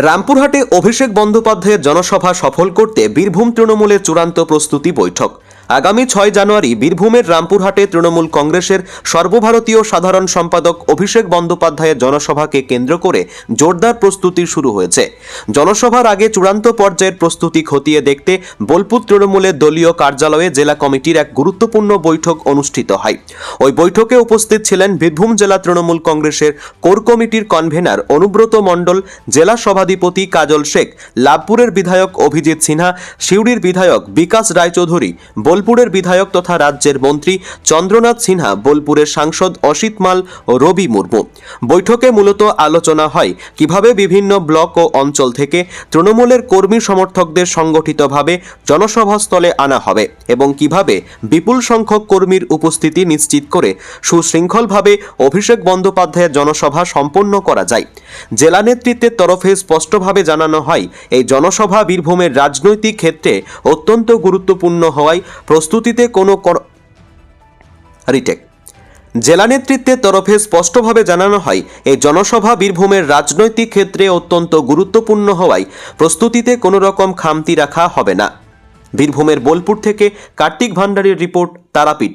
রামপুরহাটে অভিষেক বন্দ্যোপাধ্যায়ের জনসভা সফল করতে বীরভূম তৃণমূলের চূড়ান্ত প্রস্তুতি বৈঠক। আগামী ছয় জানুয়ারি বীরভূমের রামপুরহাটে তৃণমূল কংগ্রেসের সর্বভারতীয় সাধারণ সম্পাদক অভিষেক বন্দ্যোপাধ্যায়ের জনসভাকে কেন্দ্র করে জোরদার প্রস্তুতি শুরু হয়েছে। জনসভার আগে চূড়ান্ত পর্যায়ের প্রস্তুতি খতিয়ে দেখতে বোলপুর তৃণমূলের দলীয় কার্যালয়ে জেলা কমিটির এক গুরুত্বপূর্ণ বৈঠক অনুষ্ঠিত হয়। ওই বৈঠকে উপস্থিত ছিলেন বীরভূম জেলা তৃণমূল কংগ্রেসের কোর কমিটির কনভেনার অনুব্রত মণ্ডল, জেলা সভাধিপতি কাজল শেখ, লাভপুরের বিধায়ক অভিজিৎ সিনহা, সিউড়ির বিধায়ক বিকাশ রায়চৌধুরী বোলপুরের বিধায়ক তথা রাজ্যের মন্ত্রী চন্দ্রনাথ সিনহা বোলপুরের সাংসদ অসিত মাল ও রবি মুর্মু। বৈঠকে মূলত আলোচনা হয় কীভাবে বিভিন্ন ব্লক ও অঞ্চল থেকে তৃণমূলের কর্মী সমর্থকদের সংগঠিতভাবে জনসভাস্থলে আনা হবে এবং কীভাবে বিপুল সংখ্যক কর্মীর উপস্থিতি নিশ্চিত করে সুশৃঙ্খলভাবে অভিষেক বন্দ্যোপাধ্যায়ের জনসভা সম্পন্ন করা যায়। জেলা নেতৃত্বের তরফে স্পষ্টভাবে জানানো হয়, এই জনসভা বীরভূমের রাজনৈতিক ক্ষেত্রে অত্যন্ত গুরুত্বপূর্ণ হওয়ায় প্রস্তুতিতে কোনো রিটেক। জেলা নেতৃত্বের তরফে স্পষ্টভাবে জানানো হয়, এই জনসভা বীরভূমের রাজনৈতিক ক্ষেত্রে অত্যন্ত গুরুত্বপূর্ণ হওয়ায় প্রস্তুতিতে কোনো রকম খামতি রাখা হবে না। বীরভূমের বোলপুর থেকে কার্তিক ভান্ডারীর রিপোর্ট, তারাপীঠ